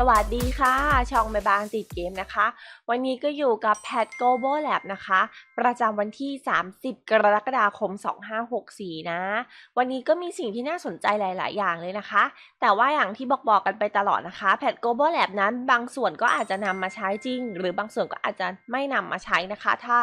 สวัสดีค่ะ ช่องแม่บางติดเกมนะคะ วันนี้ก็อยู่กับแพท Global Lab นะคะ ประจำวันที่ 30 กรกฎาคม 2564 นะ วันนี้ก็มีสิ่งที่น่าสนใจหลาย ๆ อย่างเลยนะคะ แต่ว่าอย่างที่บอกบอกกันไปตลอดนะคะแพท Global Lab นั้น บางส่วนก็อาจจะนำมาใช้จริง หรือบางส่วนก็อาจจะไม่นำมาใช้นะคะ ถ้า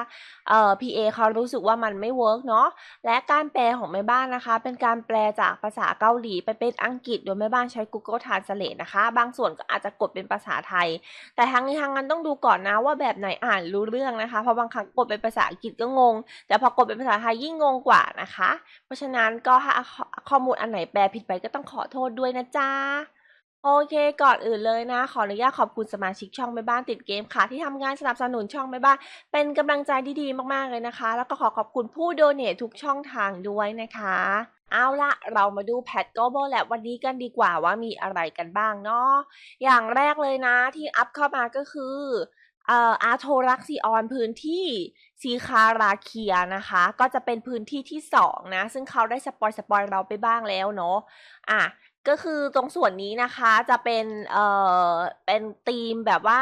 เอ่อ PA เขารู้สึกว่ามันไม่เวิร์กเนาะ และการแปลของแม่บ้านนะคะ เป็นการแปลจากภาษาเกาหลีไปเป็นอังกฤษ โดยแม่บ้านใช้ Google Translate นะคะ บางส่วนก็อาจจะกดเป็นภาษาไทย แต่ทั้งนี้ทั้งนั้นต้องดูก่อนนะว่าแบบไหนอ่านรู้เรื่องนะคะ เพราะบางครั้งกดเป็นภาษาอังกฤษก็งง แต่พอกดเป็นภาษาไทยยิ่งงงกว่านะคะ เพราะฉะนั้นก็ถ้าข้อมูลอันไหนแปลผิดไปก็ต้องขอโทษด้วยนะจ๊ะโอเค ก่อนอื่นเลยนะ ขออนุญาตขอบคุณสมาชิกช่องแม่บ้านติดเกมค่ะ ที่ทำงานสนับสนุนช่องแม่บ้าน เป็นกำลังใจที่ดีมากๆเลยนะคะ แล้วก็ขอขอบคุณผู้โดเนททุกช่องทางด้วยนะคะ เอาละเรามาดูแพท Global Lab วันนี้กันดีกว่าว่ามีอะไรกันบ้างเนาะอย่างแรกเลยนะที่อัพเข้ามาก็คือ เอ่ออาร์โทรักซีออนพื้นที่ซีคาราเคียนะคะ ก็จะเป็นพื้นที่ที่สองนะ ซึ่งเขาได้สปอยสปอยเราไปบ้างแล้วเนาะอะก็คือตรงส่วนนี้นะคะจะเป็นเอ่อเป็นธีมแบบว่า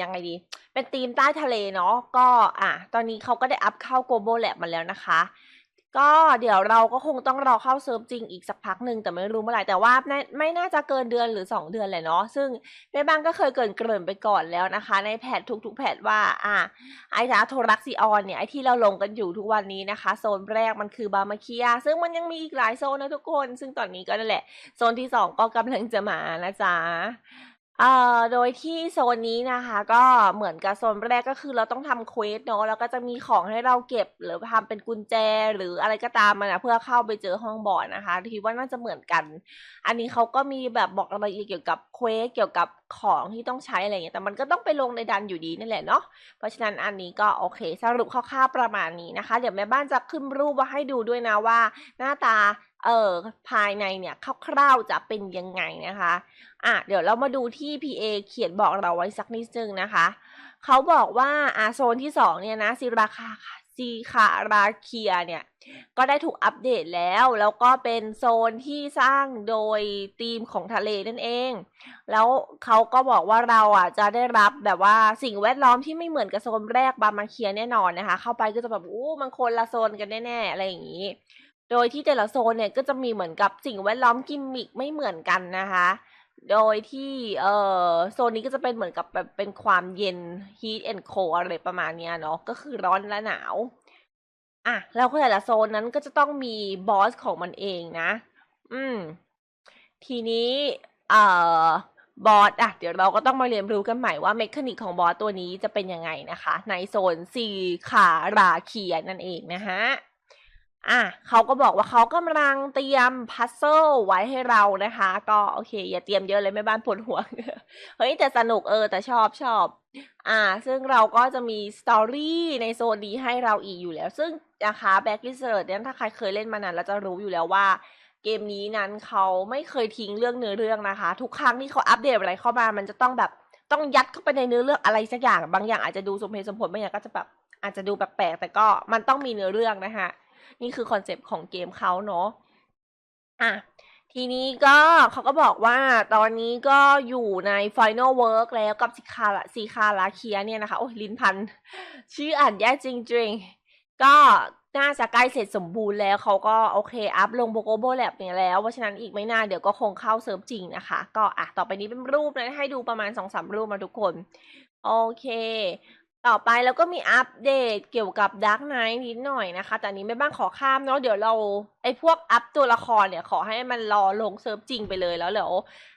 ยังไงดี เป็นธีมใต้ทะเลเนาะก็อะตอนนี้เขาก็ได้อัพเข้า Global Lab มาแล้วนะคะ ก็เดี๋ยวเราก็คงต้องรอเข้าเซิร์ฟจริงอีกสักพักหนึ่งแต่ไม่รู้เมื่อไหร่แต่ว่าไม่ไม่น่าจะเกินเดือนหรือ 2 เดือนแหละเนาะซึ่งแม่บ้านก็เคยเกินเกริ่นไปก่อนแล้วนะคะ ในแพททุก ๆ แพทว่าอะไอ้าโทรักซีออนเนี่ยไอที่เราลงกันอยู่ทุกวันนี้นะคะ โซนแรกมันคือบามาเคีย ซึ่งมันยังมีอีกหลายโซนนะทุกคน ซึ่งตอนนี้ก็นั่นแหละโซนที่ 2 ก็กำลังจะมานะจ๊ะ เอ่อ โดยที่โซนนี้นะคะ ก็เหมือนกับโซนแรกก็คือเราต้องทำเควสเนาะแล้วก็จะมีของให้เราเก็บหรือทำเป็นกุญแจหรืออะไรก็ตามมันนะเพื่อเข้าไปเจอห้องบอร์ดนะคะคิดว่าน่าจะเหมือนกัน อันนี้เขาก็มีแบบบอกรายละเอียดเกี่ยวกับเควสเกี่ยวกับของที่ต้องใช้อะไรอย่างเงี้ยแต่มันก็ต้องไปลงในดันอยู่ดีนั่นแหละเนาะเพราะฉะนั้นอันนี้ก็โอเค สรุปคร่าวๆประมาณนี้นะคะ เดี๋ยวแม่บ้านจะขึ้นรูปมาให้ดูด้วยนะว่า หน้าตา เออภายในเนี่ยคร่าวๆจะเป็นยังไงนะคะอะเดี๋ยวเรามาดูที่ PA เขียนบอกเราไว้สักนิดนึงนะคะเขาบอกว่าอาโซนที่สองเนี่ยนะซิราคาซีคาราเคียเนี่ย ก็ได้ถูกอัปเดตแล้ว แล้วก็เป็นโซนที่สร้างโดยทีมของทะเลนั่นเอง แล้วเขาก็บอกว่าเราอะจะได้รับแบบว่าสิ่งแวดล้อมที่ไม่เหมือนกับโซนแรกบามาเคียแน่นอนนะคะ เข้าไปก็จะแบบอู้มันคนละโซนกันแน่ๆอะไรอย่างนี้ โดยที่แต่ละโซนเนี่ยก็จะมีเหมือนกับสิ่งแวดล้อมกิมมิกไม่เหมือนกันนะคะ โดยที่เอ่อโซนนี้ก็จะเป็นเหมือนกับแบบเป็นความเย็น heat and cold อะไรประมาณเนี้ยเนาะก็คือร้อนและหนาวอะแล้วแต่ละโซนนั้นก็จะต้องมีบอสของมันเองนะ อืม ทีนี้เอ่อบอสอะเดี๋ยวเราก็ต้องมาเรียนรู้กันใหม่ว่าเมคานิกของบอสตัวนี้จะเป็นยังไงนะคะ ในโซนซีคาราเคียนั่นเองนะฮะ อะเขาก็บอกว่าเขากำลังเตรียมพัซเซิลไว้ให้เรานะคะ ก็โอเค อย่าเตรียมเยอะเลยแม่บ้านปวดหัว เฮ้ย แต่สนุกเออ แต่ชอบชอบ อ่า ซึ่งเราก็จะมีสตอรี่ในโซนนี้ให้เราอีกอยู่แล้ว ซึ่งนะคะแบ็กลิเซอร์เนี่ยถ้าใครเคยเล่นมานานเราจะรู้อยู่แล้วว่า เกมนี้นั้นเขาไม่เคยทิ้งเรื่องเนื้อเรื่องนะคะ ทุกครั้งที่เขาอัปเดตอะไรเข้ามา มันจะต้องแบบต้องยัดเข้าไปในเนื้อเรื่องอะไรสักอย่าง บางอย่างอาจจะดูสมเหตุสมผลบางอย่างก็จะแบบอาจจะดูแปลกๆแต่ก็มันต้องมีเนื้อเรื่องนะคะ นี่คือคอนเซปต์ของเกมเขาเนาะอะทีนี้ก็เขาก็บอกว่าตอนนี้ก็อยู่ใน Final Work แล้วกับซิคาซีคาราเคียเนี่ยนะคะ โอ้ยลิ้นพัน ชื่ออ่านแย่จริงๆ ก็น่าจะใกล้เสร็จสมบูรณ์แล้วเขาก็โอเค อัพลงโบโกโบแลบเนี่ยแล้ว เพราะฉะนั้นอีกไม่นานเดี๋ยวก็คงเข้าเซิร์ฟจริงนะคะ ก็อะต่อไปนี้เป็นรูปนะให้ดูประมาณสองสามรูปมาทุกคน โอเค ต่อไปแล้วก็มีอัปเดตเกี่ยวกับ Dark Knight นิดหน่อยนะคะ แต่นนี้ไม่บ้างขอข้ามเนาะเดี๋ยวเราไอ้พวกอัพตัวละครเนี่ยขอให้มันรอลงเซิร์ฟจริงไปเลยแล้วเดี๋ยว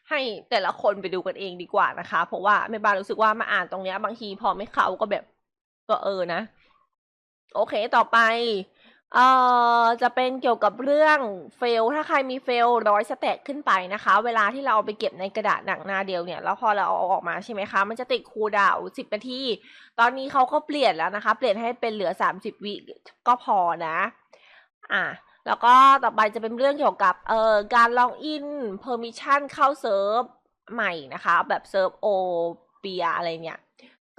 ให้แต่ละคนไปดูกันเองดีกว่านะคะ เพราะว่าแม่บ้านรู้สึกว่ามาอ่านตรงเนี้ยบางทีพอไม่เข้าก็แบบก็เออนะ โอเคต่อไป เอ่อจะเป็นเกี่ยวกับเรื่องเฟล ถ้าใครมีเฟลร้อยสแต็กขึ้นไปนะคะ เวลาที่เราเอาไปเก็บในกระดาษหนังหน้าเดียวเนี่ย แล้วพอเราเอาออกมาใช่ไหมคะ มันจะติดคูดาวสิบนาที ตอนนี้เขาก็เปลี่ยนแล้วนะคะ เปลี่ยนให้เป็นเหลือสามสิบวิก็พอนะ อะแล้วก็ต่อไปจะเป็นเรื่องเกี่ยวกับเอ่อการล็อกอินเพอร์มิชันเข้าเซิร์ฟใหม่นะคะ แบบเซิร์ฟโอเปียอะไรเนี่ย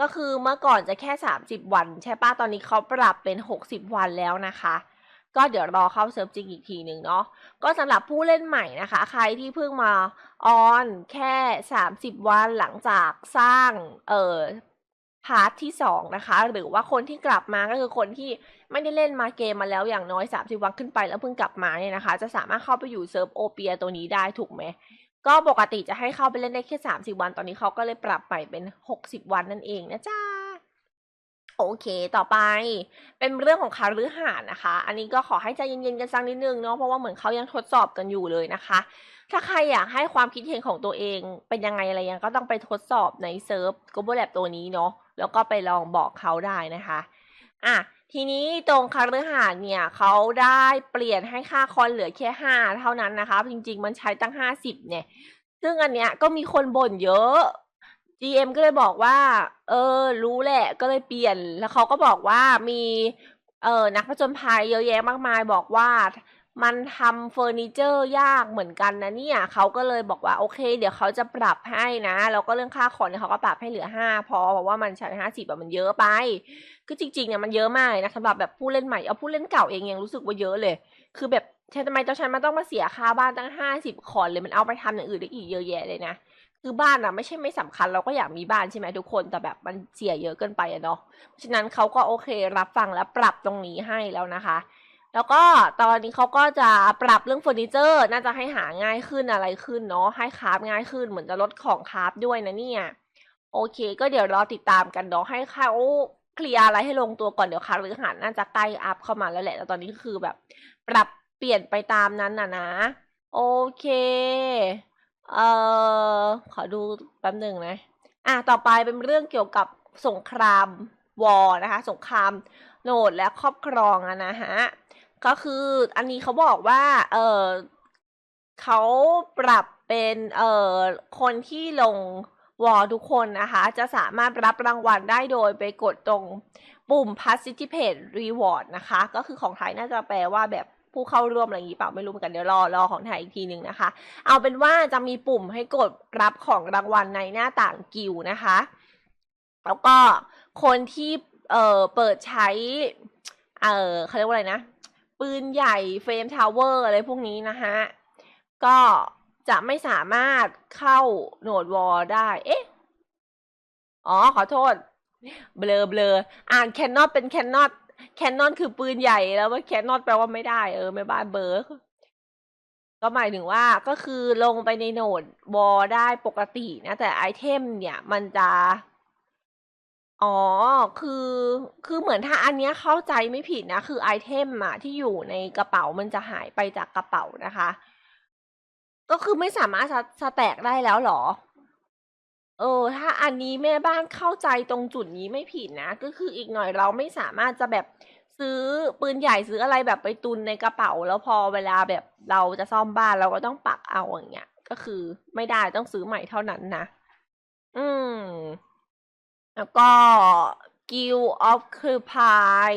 ก็คือเมื่อก่อนจะแค่ 30 วัน ใช่ปะตอนนี้เขาปรับเป็น 60 วันแล้วนะคะ ก็เดี๋ยวรอเข้าเซิร์ฟจริงอีกทีหนึ่งเนาะก็สำหรับผู้เล่นใหม่นะคะ ใครที่เพิ่งมาออนแค่ 30 วันหลังจากสร้างเอ่อพาร์ทที่2นะคะ หรือว่าคนที่กลับมาก็คือคนที่ไม่ได้เล่นมาเกมมาแล้วอย่างน้อย 30 วันขึ้นไปแล้วเพิ่งกลับมาเนี่ยนะคะ จะสามารถเข้าไปอยู่เซิร์ฟโอเปียตัวนี้ได้ถูกไหม ก็ปกติจะให้เข้าไปเล่นได้แค่30 วัน ตอนนี้เขาก็เลยปรับใหม่เป็น 60 วันนั่นเองนะจ๊ะโอเคต่อไปเป็นเรื่องของคาฤหาสน์นะคะ อันนี้ก็ขอให้ใจเย็นๆกันสักนิดนึงเนาะเพราะว่าเหมือนเขายังทดสอบกันอยู่เลยนะคะ ถ้าใครอยากให้ความคิดเห็นของตัวเองเป็นยังไงอะไรยังก็ต้องไปทดสอบในเซิร์ฟ Global Lab ตัวนี้เนาะแล้วก็ไปลองบอกเขาได้นะคะอะ ทีนี้ตรงคาฤหาสน์เนี่ยเขาได้เปลี่ยนให้ค่าคอนเหลือแค่ห้าเท่านั้นนะคะ จริง ๆ มันใช้ตั้งห้าสิบเนี่ย ซึ่งอันเนี้ยก็มีคนบ่นเยอะ GM ก็เลยบอกว่า เออ รู้แหละก็เลยเปลี่ยนแล้วเขาก็บอกว่ามีเออนักผจญภัยเยอะแยะมากมายบอกว่า มันทำเฟอร์นิเจอร์ยากเหมือนกันนะเนี่ยเขาก็เลยบอกว่าโอเค เดี๋ยวเขาจะปรับให้นะแล้วก็เรื่องค่าขนเนี่ยเขาก็ปรับให้เหลือห้าพอเพราะว่ามันใช้ห้าสิบแบบมันเยอะไป คือจริงๆเนี่ยมันเยอะมากนะสำหรับแบบผู้เล่นใหม่เอาผู้เล่นเก่าเองยังรู้สึกว่าเยอะเลย คือแบบใช่ทำไมเจ้าฉันมันต้องมาเสียค่าบ้านตั้งห้าสิบคอนเลยมันเอาไปทำอย่างอื่นได้อีกเยอะแยะเลยนะคือบ้านอะไม่ใช่ไม่สำคัญเราก็อยากมีบ้านใช่ไหมทุกคนแต่แบบมันเสียเยอะเกินไปอะเนาะเพราะฉะนั้นเขาก็โอเครับฟังและปรับตรงนี้ให้แล้วนะคะ แล้วก็ตอนนี้เขาก็จะปรับเรื่องเฟอร์นิเจอร์ น่าจะให้หาง่ายขึ้นอะไรขึ้นเนาะให้คราฟง่ายขึ้นเหมือนจะลดของคราฟด้วยนะเนี่ยโอเค ก็เดี๋ยวรอติดตามกันเนาะให้เขาเคลียร์อะไรให้ลงตัวก่อนเดี๋ยวคารือหันน่าจะใกล้อัพเข้ามาแล้วแหละแต่ตอนนี้คือแบบ ปรับเปลี่ยนไปตามนั้นน่ะนะ โอเค เอ่อขอดูแป๊บหนึ่งนะ อะต่อไปเป็นเรื่องเกี่ยวกับสงครามวอนะคะ สงครามโหนดและครอบครองอะนะฮะ ก็คืออันนี้เขาบอกว่า เออเขาปรับเป็นเอ่อคนที่ลงวอลทุกคนนะคะ จะสามารถรับรางวัลได้โดยไปกดตรงปุ่ม participate reward นะคะ ก็คือของไทยน่าจะแปลว่าแบบผู้เข้าร่วมอะไรอย่างนี้เปล่าไม่รู้เหมือนกันเดี๋ยวรอรอของไทยอีกทีหนึ่งนะคะ เอาเป็นว่าจะมีปุ่มให้กดรับของรางวัลในหน้าต่างกิวนะคะ แล้วก็คนที่เอ่อเปิดใช้ เอ่อเขาเรียกว่าอะไรนะ ปืนใหญ่เฟรมทาวเวอร์อะไรพวกนี้นะฮะ ก็จะไม่สามารถเข้าโหนดวอลได้ เอ๊ะ อ๋อ ขอโทษ เบลอเบลออ่านแคนนอตเป็นแคนนอตแคนนอนคือปืนใหญ่แล้วว่าแคนนอตแปลว่าไม่ได้เออไม่บ้านเบอร์ก็หมายถึงว่าก็คือลงไปในโหนดวอลได้ปกตินะ แต่ไอเทมเนี่ยมันจะ อ๋อ คือ คือเหมือนถ้าอันเนี้ยเข้าใจไม่ผิดนะ คือไอเทมอะที่อยู่ในกระเป๋ามันจะหายไปจากกระเป๋านะคะ ก็คือไม่สามารถสะสแต็กได้แล้วเหรอ เออ ถ้าอันนี้แม่บ้านเข้าใจตรงจุดนี้ไม่ผิดนะ ก็คืออีกหน่อยเราไม่สามารถจะแบบซื้อปืนใหญ่ซื้ออะไรแบบไปตุนในกระเป๋า แล้วพอเวลาแบบเราจะซ่อมบ้านเราก็ต้องปักเอาอย่างเงี้ย ก็คือไม่ได้ต้องซื้อใหม่เท่านั้นนะ อืม แล้วก็ Guild of c r p i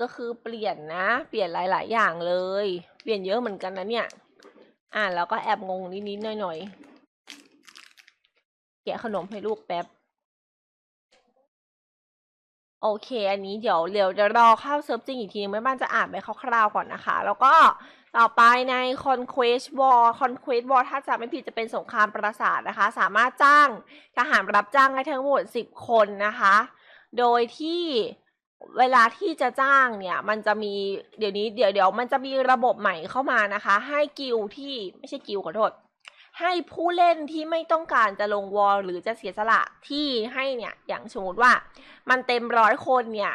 ก็คือเปลี่ยนนะ เปลี่ยนหลาย ๆ อย่างเลย เปลี่ยนเยอะเหมือนกันนะเนี่ย อ่านแล้วก็แอบงงนิด ๆ หน่อย ๆ แกะขนมให้ลูกแป๊บ โอเค อันนี้เดี๋ยวเดี๋ยวจะรอเข้าเซิร์ฟจริงอีกทีนึงแม่บ้านจะอ่านไปคร่าว ๆ ก่อนนะคะ แล้วก็ ต่อไปใน Conquest War Conquest War ถ้าจะไม่ผิดจะเป็นสงครามปราสาทนะคะ สามารถจ้างทหารรับจ้างได้ทั้งหมด 10 คนนะคะ โดยที่เวลาที่จะจ้างเนี่ย มันจะมีเดี๋ยวนี้เดี๋ยวเดี๋ยวมันจะมีระบบใหม่เข้ามานะคะ ให้กิลที่ไม่ใช่กิลขอโทษ ให้ผู้เล่นที่ไม่ต้องการจะลงวอลหรือจะเสียสละที่ให้เนี่ย อย่างสมมติว่ามันเต็มร้อยคนเนี่ย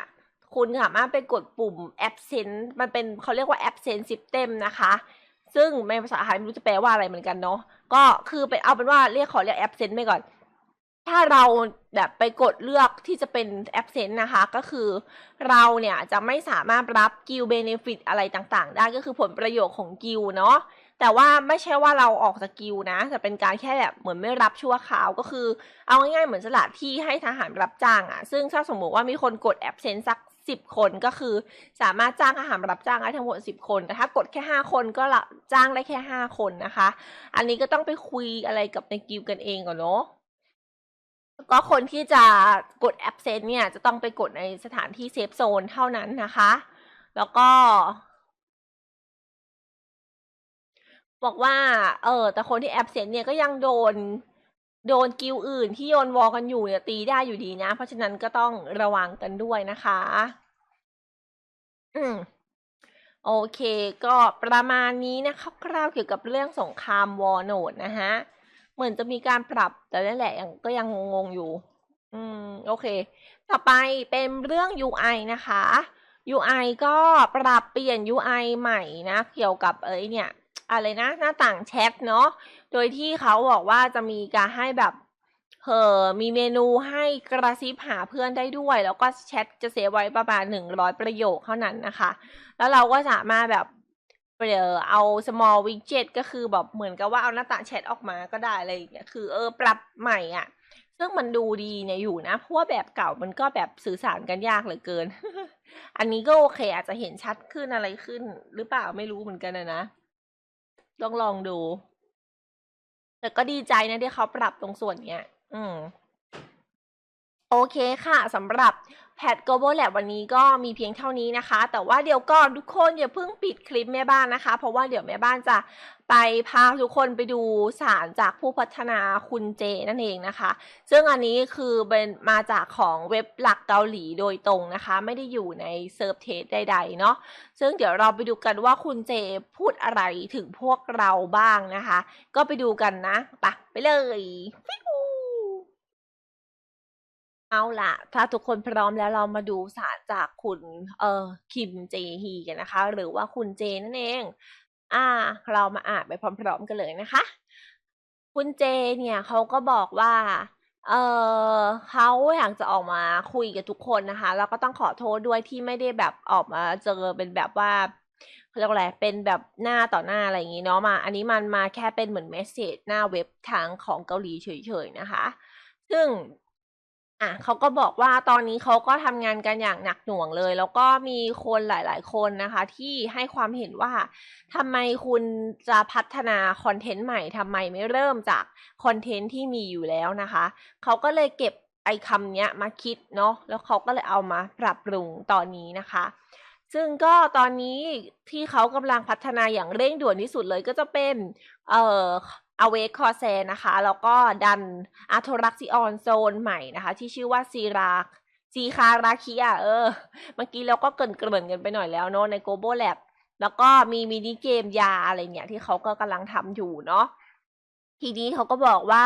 คุณสามารถไปกดปุ่ม absent มันเป็นเขาเรียกว่า absent system นะคะ ซึ่งในภาษาไทยไม่รู้จะแปลว่าอะไรเหมือนกันเนาะ ก็คือเป็นเอาเป็นว่าเรียกขอเรียก absent ไปก่อน ถ้าเราแบบไปกดเลือกที่จะเป็น absent นะคะ ก็คือเราเนี่ยจะไม่สามารถรับกิลเบเนฟิตอะไรต่างๆ ได้ก็คือผลประโยชน์ของกิลเนาะแต่ว่าไม่ใช่ว่าเราออกจากกิลนะ แต่เป็นการแค่แบบเหมือนไม่รับชั่วคราวก็คือ เอาง่ายๆเหมือนสละที่ให้ทหารรับจ้างอะซึ่งถ้าสมมติว่ามีคนกด absent สัก สิบคนก็คือสามารถจ้างอาหารรับจ้างได้ทั้งหมดสิบคน แต่ถ้ากดแค่ห้าคนก็จ้างได้แค่ห้าคนนะคะ อันนี้ก็ต้องไปคุยอะไรกับในกิวกันเองก่อนเนาะก็คนที่จะกดแอปเซนเนี่ยจะต้องไปกดในสถานที่เซฟโซนเท่านั้นนะคะ แล้วก็ บอกว่า เออแต่คนที่แอปเซนเนี่ยก็ยังโดน โดนกิลอื่นที่โยนวอลกันอยู่เนี่ยตีได้อยู่ดีนะ เพราะฉะนั้นก็ต้องระวังกันด้วยนะคะ อืมโอเค ก็ประมาณนี้นะคะคร่าวๆเกี่ยวกับเรื่องสงครามวอร์โนดนะฮะ เหมือนจะมีการปรับแต่นั่นแหละยังก็ยังงงๆอยู่ อืม โอเค ต่อไปเป็นเรื่อง UI นะคะ UI ก็ปรับเปลี่ยน UI ใหม่นะ เกี่ยวกับเอ้ยเนี่ย อะไรนะ หน้าต่างแชทเนาะโดยที่เขาบอกว่าจะมีการให้แบบเออมีเมนูให้กระซิบหาเพื่อนได้ด้วย แล้วก็แชทจะเซฟไว้ประมาณหนึ่งร้อยประโยคเท่านั้นนะคะ แล้วเราก็สามารถแบบเออเอา small widget ก็คือแบบเหมือนกับว่าเอาหน้าต่างแชทออกมาก็ได้อะไรอย่างเงี้ยคือเออปรับใหม่อะซึ่งมันดูดีเนี่ยอยู่นะ เพราะว่าแบบเก่ามันก็แบบสื่อสารกันยากเหลือเกิน อันนี้ก็โอเค อาจจะเห็นชัดขึ้นอะไรขึ้น หรือเปล่าไม่รู้เหมือนกันนะนะ ต้องลองดู แต่ก็ดีใจนะที่เขาปรับตรงส่วนเนี้ย อืม โอเคค่ะสำหรับ แพท Global Lab วันนี้ก็มีเพียงเท่านี้นะคะ แต่ว่าเดี๋ยวก่อนทุกคนอย่าเพิ่งปิดคลิปแม่บ้านนะคะ เพราะว่าเดี๋ยวแม่บ้านจะไปพาทุกคนไปดูสารจากผู้พัฒนาคุณเจนั่นเองนะคะ ซึ่งอันนี้คือเป็นมาจากของเว็บหลักเกาหลีโดยตรงนะคะ ไม่ได้อยู่ในเซิร์ฟเทสใดๆเนาะซึ่งเดี๋ยวเราไปดูกันว่าคุณเจพูดอะไรถึงพวกเราบ้างนะคะ ก็ไปดูกันนะ ไปไปเลยฟิว เอาล่ะถ้าทุกคนพร้อมแล้วเรามาดูสารจากคุณเอ่อคิมเจฮีกันนะคะ หรือว่าคุณเจนั่นเอง อ่า เรามาอ่านไปพร้อม ๆ กันเลยนะคะ คุณเจเนี่ยเขาก็บอกว่าเออเขาอยากจะออกมาคุยกับทุกคนนะคะ แล้วก็ต้องขอโทษด้วยที่ไม่ได้แบบออกมาเจอเป็นแบบว่าเขาเรียกอะไรเป็นแบบหน้าต่อหน้าอะไรอย่างงี้เนาะมา อันนี้มันมาแค่เป็นเหมือนเมสเซจหน้าเว็บทางของเกาหลีเฉยๆนะคะ ซึ่ง อะเขาก็บอกว่าตอนนี้เขาก็ทำงานกันอย่างหนักหน่วงเลย แล้วก็มีคนหลาย ๆ คนนะคะ ที่ให้ความเห็นว่าทำไมคุณจะพัฒนาคอนเทนต์ใหม่ทำไมไม่เริ่มจากคอนเทนต์ที่มีอยู่แล้วนะคะ เขาก็เลยเก็บไอ้คำเนี้ยมาคิดเนาะแล้วเขาก็เลยเอามาปรับปรุงตอนนี้นะคะ ซึ่งก็ตอนนี้ที่เขากำลังพัฒนาอย่างเร่งด่วนที่สุดเลยก็จะเป็นเอ่อ อเวกคอแซนะคะ แล้วก็ดันอาโทรักซิออนโซนใหม่นะคะ ที่ชื่อว่าซีราซีคาราคิอาเออ เมื่อกี้เราก็เกินเกรินกันไปหน่อยแล้วเนาะใน Global Lab แล้วก็มีมินิเกมยาอะไรเนี่ยที่เขาก็กำลังทำอยู่เนาะทีนี้เขาก็บอกว่า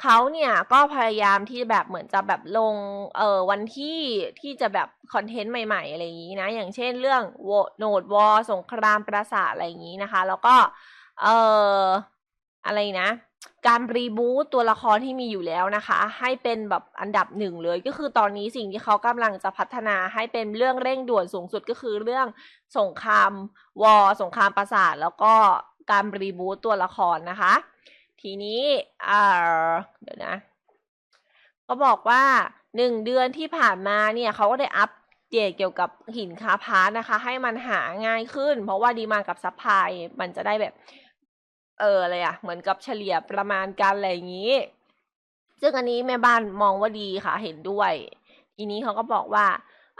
เขาเนี่ยก็พยายามที่แบบเหมือนจะแบบลงเออวันที่ที่จะแบบคอนเทนต์ใหม่ๆอะไรอย่างนี้นะ อย่างเช่นเรื่องโหนดวอสงครามปราสาทอะไรอย่างนี้นะคะ แล้วก็เออ อะไรนะ การรีบูตตัวละครที่มีอยู่แล้วนะคะ ให้เป็นแบบอันดับหนึ่งเลย ก็คือตอนนี้สิ่งที่เขากำลังจะพัฒนาให้เป็นเรื่องเร่งด่วนสูงสุดก็คือเรื่องสงครามวอสงครามปราสาทแล้วก็การรีบูตตัวละครนะคะ ทีนี้อ่าเดี๋ยวนะเขาบอกว่าหนึ่งเดือนที่ผ่านมาเนี่ยเขาก็ได้อัปเดตเกี่ยวกับหินคาพาร์นะคะ ให้มันหาง่ายขึ้น เพราะว่าดีมากับซัพพลายมันจะได้แบบ เอออะไรอะเหมือนกับเฉลี่ยประมาณกันอะไรอย่างนี้ ซึ่งอันนี้แม่บ้านมองว่าดีค่ะเห็นด้วย ทีนี้เขาก็บอกว่า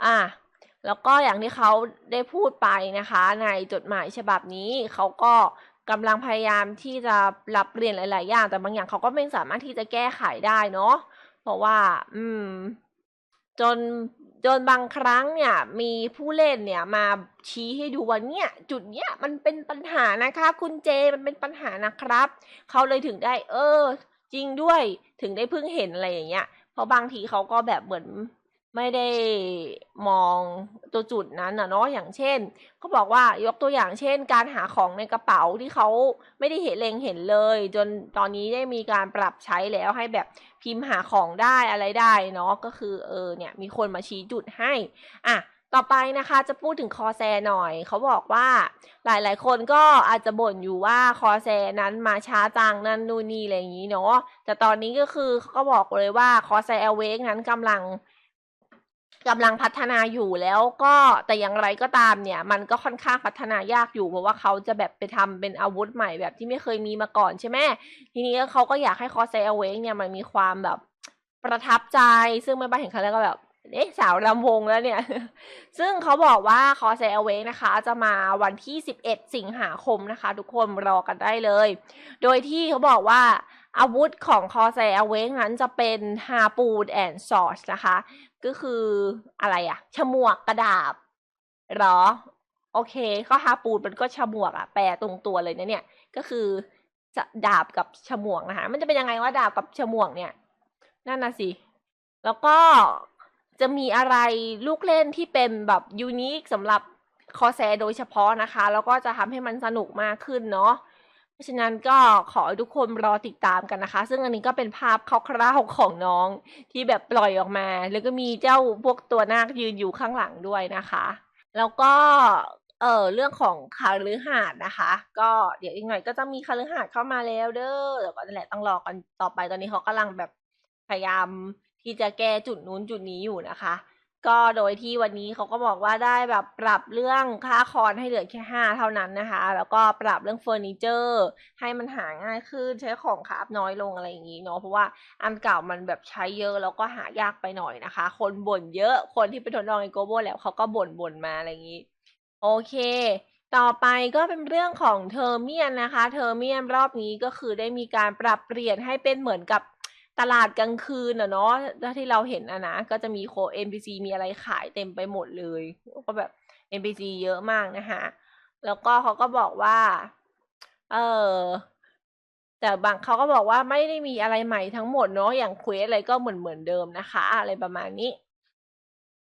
อะแล้วก็อย่างที่เขาได้พูดไปนะคะ ในจดหมายฉบับนี้เขาก็กำลังพยายามที่จะรับเรียนหลาย ๆ อย่าง แต่บางอย่างเขาก็ไม่สามารถที่จะแก้ไขได้เนาะเพราะว่า อืม จน จนบางครั้งเนี่ยมีผู้เล่นเนี่ยมาชี้ให้ดูว่าเนี่ยจุดเนี้ยมันเป็นปัญหานะคะคุณเจมันเป็นปัญหานะครับ เขาเลยถึงได้ เออ จริงด้วยถึงได้เพิ่งเห็นอะไรอย่างเงี้ยเพราะบางทีเขาก็แบบเหมือน ไม่ได้มองตัวจุดนั้นนะเนาะอย่างเช่นเขาบอกว่ายกตัวอย่างเช่น การหาของในกระเป๋าที่เขาไม่ได้เห็นเลงเห็นเลย จนตอนนี้ได้มีการปรับใช้แล้วให้แบบพิมพ์หาของได้อะไรได้เนาะก็คือเออเนี่ยมีคนมาชี้จุดให้อะต่อไปนะคะจะพูดถึงคอแซหน่อย เขาบอกว่าหลายๆ คนก็อาจจะบ่นอยู่ว่าคอแซนั้นมาช้าจังนั่นนู่นนี่อะไรอย่างนี้เนาะแต่ตอนนี้ก็คือเขาก็บอกเลยว่าคอแซเอลเวกนั้นกำลัง กำลังพัฒนาอยู่แล้วก็แต่อย่างไรก็ตามเนี่ย มันก็ค่อนข้างพัฒนายากอยู่เพราะว่าเขาจะแบบไปทำเป็นอาวุธใหม่แบบที่ไม่เคยมีมาก่อนใช่ไหมทีนี้เขาก็อยากให้คอเซอเวกเนี่ยมันมีความแบบประทับใจ ซึ่งแม่บ้านเห็นครั้งแรกก็แบบเอ๊ะสาวรำวงแล้วเนี่ย ซึ่งเขาบอกว่าคอเซอเวกนะคะ จะมาวันที่ 11 สิงหาคมนะคะ ทุกคนรอกันได้เลย โดยที่เขาบอกว่าอาวุธของคอเซอเวกนั้นจะเป็นฮาปูดแอนด์ซอสนะคะ ก็คืออะไรอะฉมวกกระดาบหรอ โอเคก็ฮาปูดมันก็ฉมวกอะแปลตรงตัวเลยนะเนี่ย ก็คือดาบกับฉมวกนะคะมันจะเป็นยังไงว่าดาบกับฉมวกเนี่ยนั่นน่ะสิแล้วก็จะมีอะไรลูกเล่นที่เป็นแบบยูนิคสำหรับคอแซโดยเฉพาะนะคะ แล้วก็จะทำให้มันสนุกมากขึ้นเนาะ เพราะฉะนั้นก็ขอให้ทุกคนรอติดตามกันนะคะ ซึ่งอันนี้ก็เป็นภาพคร่าวๆของน้องที่แบบปล่อยออกมา แล้วก็มีเจ้าพวกตัวนาคยืนอยู่ข้างหลังด้วยนะคะ แล้วก็เออเรื่องของคาลือหาดนะคะ ก็เดี๋ยวอีกหน่อยก็จะมีคาลือหาดเข้ามาแล้วเด้อเดี๋ยวก็นั่นแหละต้องรอกันต่อไปตอนนี้เขากำลังแบบพยายามที่จะแก้จุดนู้นจุดนี้อยู่นะคะ ก็โดยที่วันนี้เขาก็บอกว่าได้แบบปรับเรื่องค่าคอนให้เหลือแค่ห้าเท่านั้นนะคะ แล้วก็ปรับเรื่องเฟอร์นิเจอร์ให้มันหาง่ายขึ้นใช้ของคราฟน้อยลงอะไรอย่างนี้เนาะเพราะว่าอันเก่ามันแบบใช้เยอะแล้วก็หายากไปหน่อยนะคะ คนบ่นเยอะคนที่ไปทดลองในโกโบแล้วเขาก็บ่นบ่นมาอะไรอย่างนี้ โอเคต่อไปก็เป็นเรื่องของเทอร์เมียนนะคะ เทอร์เมียนรอบนี้ก็คือได้มีการปรับเปลี่ยนให้เป็นเหมือนกับ ตลาดกลางคืนอะเนาะที่เราเห็นอะนะก็จะมีโค NPC มีซีมีอะไรขายเต็มไปหมดเลย ก็แบบ NPC เยอะมากนะคะแล้วก็เขาก็บอกว่า เออแต่บางเขาก็บอกว่าไม่ได้มีอะไรใหม่ทั้งหมดเนาะอย่างเควสอะไรก็เหมือนเหมือนเดิมนะคะ อะไรประมาณนี้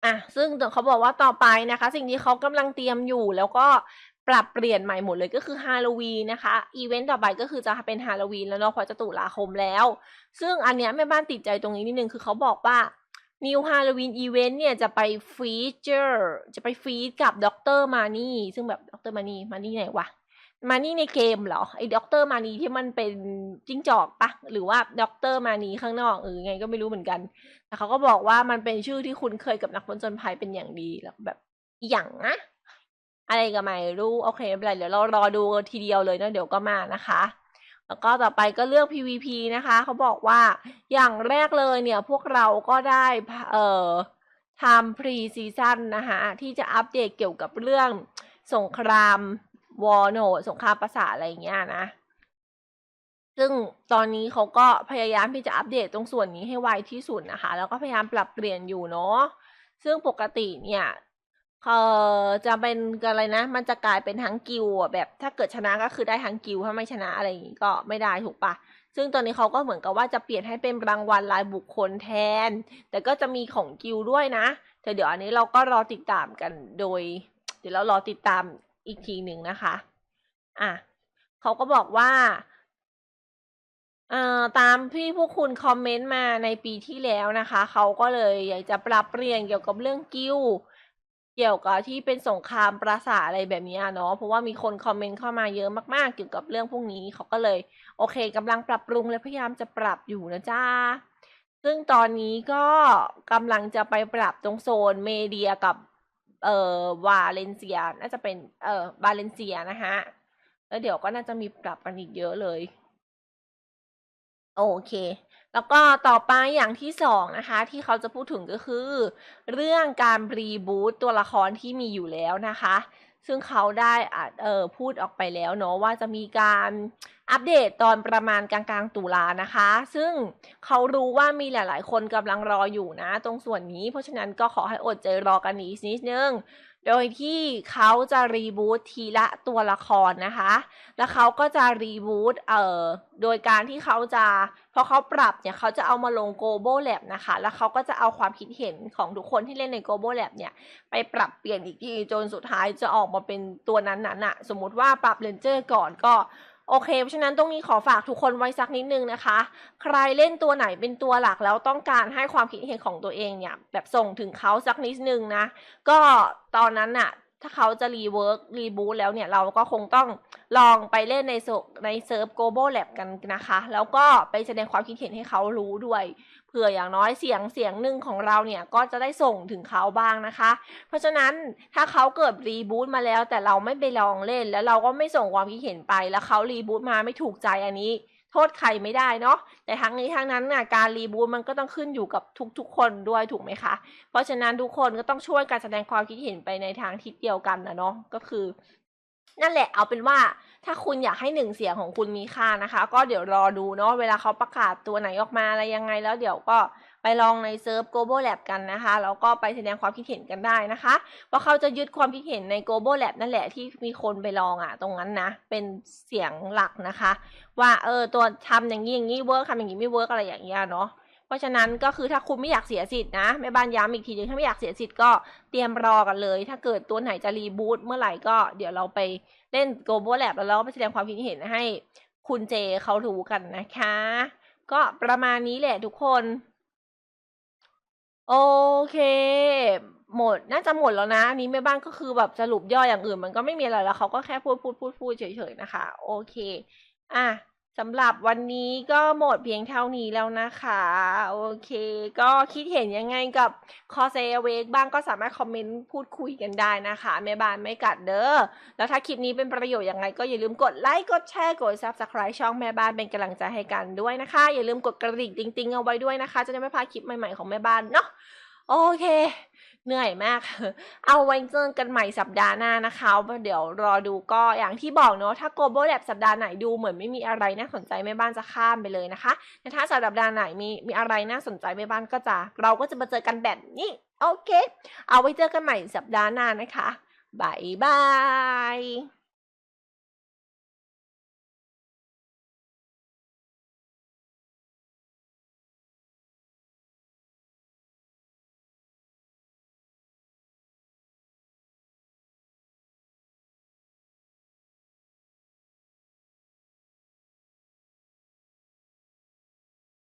อะซึ่งเขาบอกว่าต่อไปนะคะ สิ่งที่เขากำลังเตรียมอยู่ แล้วก็ ปรับเปลี่ยนใหม่หมดเลยก็คือฮาโลวีนนะคะ อีเวนต์ต่อไปก็คือจะเป็นฮาโลวีนแล้วเนาะพรจะตุลาคมแล้ว ซึ่งอันเนี้ยแม่บ้านติดใจตรงนี้นิดนึง คือเขาบอกว่า New Halloween Event เนี่ยจะไปฟีเจอร์จะไปฟีดกับด็อกเตอร์มานี่ซึ่งแบบด็อกเตอร์มานี่มานี่ไหนวะมานี่ในเกมเหรอไอ้ด็อกเตอร์มานีที่มันเป็นจิ้งจอกปะหรือว่าด็อกเตอร์มานีข้างนอกเออไงก็ไม่รู้เหมือนกันแต่เขาก็บอกว่ามันเป็นชื่อที่คุ้นเคยกับนักผจญภัยเป็นอย่างดีแล้วแบบอย่างนะ อะไรก็ไม่รู้โอเคไม่เป็นไรเดี๋ยวเรารอดูทีเดียวเลยนะเดี๋ยวก็มานะคะ แล้วก็ต่อไปก็เลือก PVP นะคะเขาบอกว่าอย่างแรกเลยเนี่ยพวกเราก็ได้เอ่อทำพรีซีซั่นนะคะที่จะอัปเดตเกี่ยวกับเรื่องสงครามวอร์โนสงครามประสาอะไรเงี้ยนะ ซึ่งตอนนี้เขาก็พยายามที่จะอัปเดตตรงส่วนนี้ให้ไวที่สุดนะคะ แล้วก็พยายามปรับเปลี่ยนอยู่เนาะซึ่งปกติเนี่ย เออจะเป็นอะไรนะ มันจะกลายเป็นทั้งกิวอะแบบถ้าเกิดชนะก็คือได้ทั้งกิวถ้าไม่ชนะอะไรอย่างงี้ก็ไม่ได้ถูกปะซึ่งตอนนี้เขาก็เหมือนกับว่าจะเปลี่ยนให้เป็นรางวัลรายบุคคลแทน แต่ก็จะมีของกิวด้วยนะแต่เดี๋ยวอันนี้เราก็รอติดตามกันโดย เดี๋ยวเรารอติดตามอีกทีหนึ่งนะคะ อะเขาก็บอกว่าเอ่อตามที่พวกคุณคอมเมนต์มาในปีที่แล้วนะคะ เขาก็เลยอยากจะปรับเปลี่ยนเกี่ยวกับเรื่องกิล เกี่ยวกับที่เป็นสงครามประสาอะไรแบบนี้เนาะเพราะว่ามีคนคอมเมนต์เข้ามาเยอะมากๆ เกี่ยวกับเรื่องพวกนี้เขาก็เลย โอเคกำลังปรับปรุงและพยายามจะปรับอยู่นะจ้าซึ่งตอนนี้ก็กำลังจะไปปรับตรงโซนเมเดียกับเอ่อวาเลนเซียน่าจะเป็นเอ่อบาเลนเซียนะฮะแล้วเดี๋ยวก็น่าจะมีปรับกันอีกเยอะเลย โอเค แล้วก็ต่อไปอย่างที่สองนะคะที่เขาจะพูดถึงก็คือ เรื่องการรีบูตตัวละครที่มีอยู่แล้วนะคะ ซึ่งเขาได้อาจเออพูดออกไปแล้วเนาะว่าจะมีการอัปเดตตอนประมาณกลางๆตุลานะคะ ซึ่งเขารู้ว่ามีหลายๆ คนกำลังรออยู่นะ ตรงส่วนนี้เพราะฉะนั้นก็ขอให้อดใจรอกันอีกนิดนึงโดยที่เขาจะรีบูตทีละตัวละครนะคะ แล้วเขาก็จะรีบูตเอ่อโดยการที่เขาจะพอเขาปรับเนี่ยเขาจะเอามาลง Global Lab นะคะ แล้วเขาก็จะเอาความคิดเห็นของทุกคนที่เล่นใน Global Lab เนี่ย ไปปรับเปลี่ยนอีกทีจนสุดท้ายจะออกมาเป็นตัวนั้นๆอะสมมติว่าปรับเลนเจอร์ก่อนก็ โอเค เพราะฉะนั้นตรงนี้ขอฝากทุกคนไว้สักนิดนึงนะคะ ใครเล่นตัวไหนเป็นตัวหลักแล้วต้องการให้ความคิดเห็นของตัวเองเนี่ย แบบส่งถึงเขาสักนิดนึงนะ ก็ตอนนั้นน่ะถ้าเขาจะรีเวิร์กรีบูตแล้วเนี่ย เราก็คงต้องลองไปเล่นในในเซิร์ฟโกลบอลแลบกันนะคะ แล้วก็ไปแสดงความคิดเห็นให้เขารู้ด้วย ผื่ออย่างน้อยเสียงเสียงหนึ่งของเราเนี่ยก็จะได้ส่งถึงเขาบ้างนะคะ เพราะฉะนั้นถ้าเขาเกิดรีบูตมาแล้วแต่เราไม่ไปลองเล่น แล้วเราก็ไม่ส่งความคิดเห็นไปแล้วเขารีบูตมาไม่ถูกใจอันนี้โทษใครไม่ได้เนาะ แต่ทั้งนี้ทั้งนั้นน่ะการรีบูตมันก็ต้องขึ้นอยู่กับทุกๆคนด้วยถูกไหมคะ เพราะฉะนั้นทุกคนก็ต้องช่วยการแสดงความคิดเห็นไปในทางทิศเดียวกันนะเนาะ ก็คือ นั่นแหละเอาเป็นว่า ถ้าคุณอยากให้หนึ่งเสียงของคุณมีค่านะคะ ก็เดี๋ยวรอดูเนาะเวลาเขาประกาศตัวไหนออกมาอะไรยังไงแล้วเดี๋ยวก็ไปลองในเซิร์ฟ global lab กันนะคะแล้วก็ไปแสดงความคิดเห็นกันได้นะคะ ว่าเขาจะยึดความคิดเห็นใน global lab นั่นแหละที่มีคนไปลองอะ่ะ ตรงนั้นนะ เป็นเสียงหลักนะคะ ว่าเออตัวทำอย่างนี้อย่างนี้เวิร์กทำอย่างนี้ไม่เวิร์กอะไรอย่างเงี้ยเนาะ เพราะฉะนั้นก็คือถ้าคุณไม่อยากเสียสิทธิ์นะแม่บ้านย้ำอีกทีนึงถ้าไม่อยากเสียสิทธิ์ก็เตรียมรอกันเลย ถ้าเกิดตัวไหนจะรีบูตเมื่อไหร่ก็เดี๋ยวเราไปเล่น global lab แล้วเราไปแสดงความคิดเห็นให้คุณเจเขารู้กันนะคะ ก็ประมาณนี้แหละทุกคน โอเคหมดน่าจะหมดแล้วนะนนี้แม่บ้านก็คือแบบสรุปย่ออย่างอื่น มันก็ไม่มีอะไรแล้วเขาก็แค่พูดพูดพูดพูดเฉยๆนะคะ โอเค อะ สำหรับวันนี้ก็หมดเพียงเท่านี้แล้วนะคะ โอเค ก็คิดเห็นยังไงกับคอเซเวกบ้างก็สามารถคอมเมนต์พูดคุยกันได้นะคะแม่บ้านไม่กัดเด้อแล้วถ้าคลิปนี้เป็นประโยชน์ยังไง ก็อย่าลืมกดไลค์กดแชร์กด subscribe ช่องแม่บ้านเป็นกำลังใจให้กันด้วยนะคะ อย่าลืมกดกระดิ่งติ๊งๆเอาไว้ด้วยนะคะ จะได้ไม่พลาดคลิปใหม่ๆของแม่บ้านเนาะโอเค เหนื่อยมาก เอาไว้เจอกันใหม่สัปดาห์หน้านะคะ เดี๋ยวรอดูก็อย่างที่บอกเนาะถ้า global lab สัปดาห์ไหนดูเหมือนไม่มีอะไรน่าสนใจแม่บ้านจะข้ามไปเลยนะคะแต่ถ้าสัปดาห์ไหนมีมีอะไรน่าสนใจแม่บ้านก็จะ เราก็จะมาเจอกันแบบนี้โอเค เอาไว้เจอกันใหม่สัปดาห์หน้านะคะบายบาย